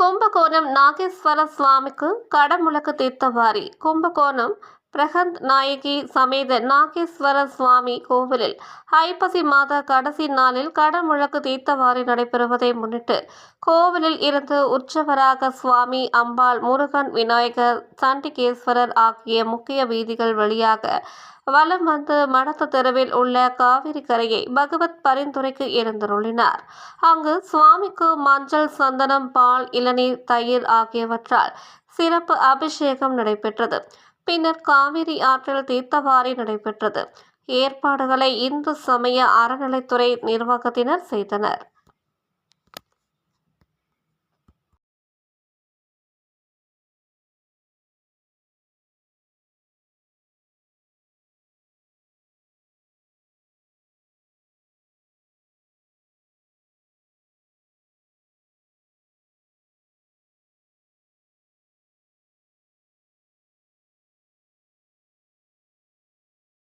கும்பகோணம் நாகேஸ்வர சுவாமிக்கு கடமுழக்கு தீர்த்தவாரி. கும்பகோணம் பிரகந்த் நாயகி சமேத நாகேஸ்வர சுவாமி கோவிலில் ஐப்பசி மாத கடைசி நாளில் கடமுழக்கு தீர்த்தவாரி நடைபெறுவதை முன்னிட்டு கோவிலில் இருந்து உற்சவராக சுவாமி அம்பாள் முருகன் விநாயகர் சண்டிகேஸ்வரர் ஆகிய முக்கிய வீதிகள் வழியாக வலம் வந்து மடத்து தெருவில் உள்ள காவிரி கரையை பகவத் பரிந்துரைக்கு எழுந்தருளினார். அங்கு சுவாமிக்கு மஞ்சள் சந்தனம் பால் இளநீர் தயிர் ஆகியவற்றால் சிறப்பு அபிஷேகம் நடைபெற்றது. பின்னர் காவிரி ஆற்றில் தீர்த்தவாரி நடைபெற்றது. ஏற்பாடுகளை இந்து சமய அறநிலைத்துறை நிர்வாகத்தினர் செய்தனர்.